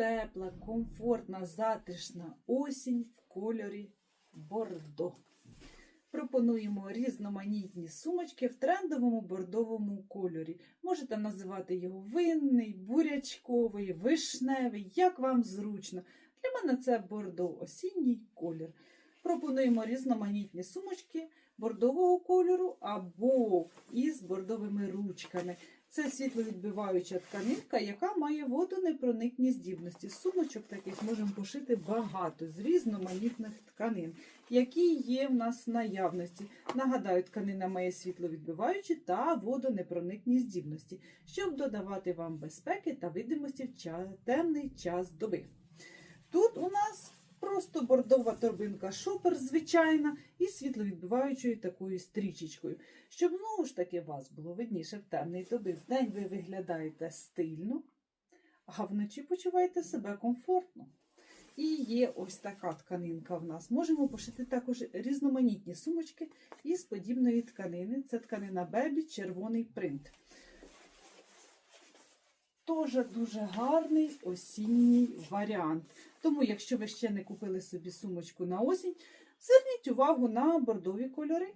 тепла, комфортна, затишна осінь в кольорі бордо. Пропонуємо різноманітні сумочки в трендовому бордовому кольорі. Можете називати його винний, бурячковий, вишневий, як вам зручно. Для мене це бордо осінній колір. Пропонуємо різноманітні сумочки бордового кольору або із бордовими ручками. Це світловідбиваюча тканинка, яка має водонепроникні здібності. Сумочок таких можемо пошити багато з різноманітних тканин, які є в нас в наявності. Нагадаю, тканина має світловідбиваючі та водонепроникні здібності, щоб додавати вам безпеки та видимості в темний час доби. Тут у нас бордова торбинка шопер звичайна і світловідбиваючою такою стрічечкою. Щоб знову ж таки вас було видніше в темний доби. Вдень ви виглядаєте стильно, а вночі почуваєте себе комфортно. І є ось така тканинка в нас. Можемо пошити також різноманітні сумочки із подібної тканини. Це тканина Бебі, червоний принт. Теж дуже гарний осінній варіант. Тому, якщо ви ще не купили собі сумочку на осінь, зверніть увагу на бордові кольори.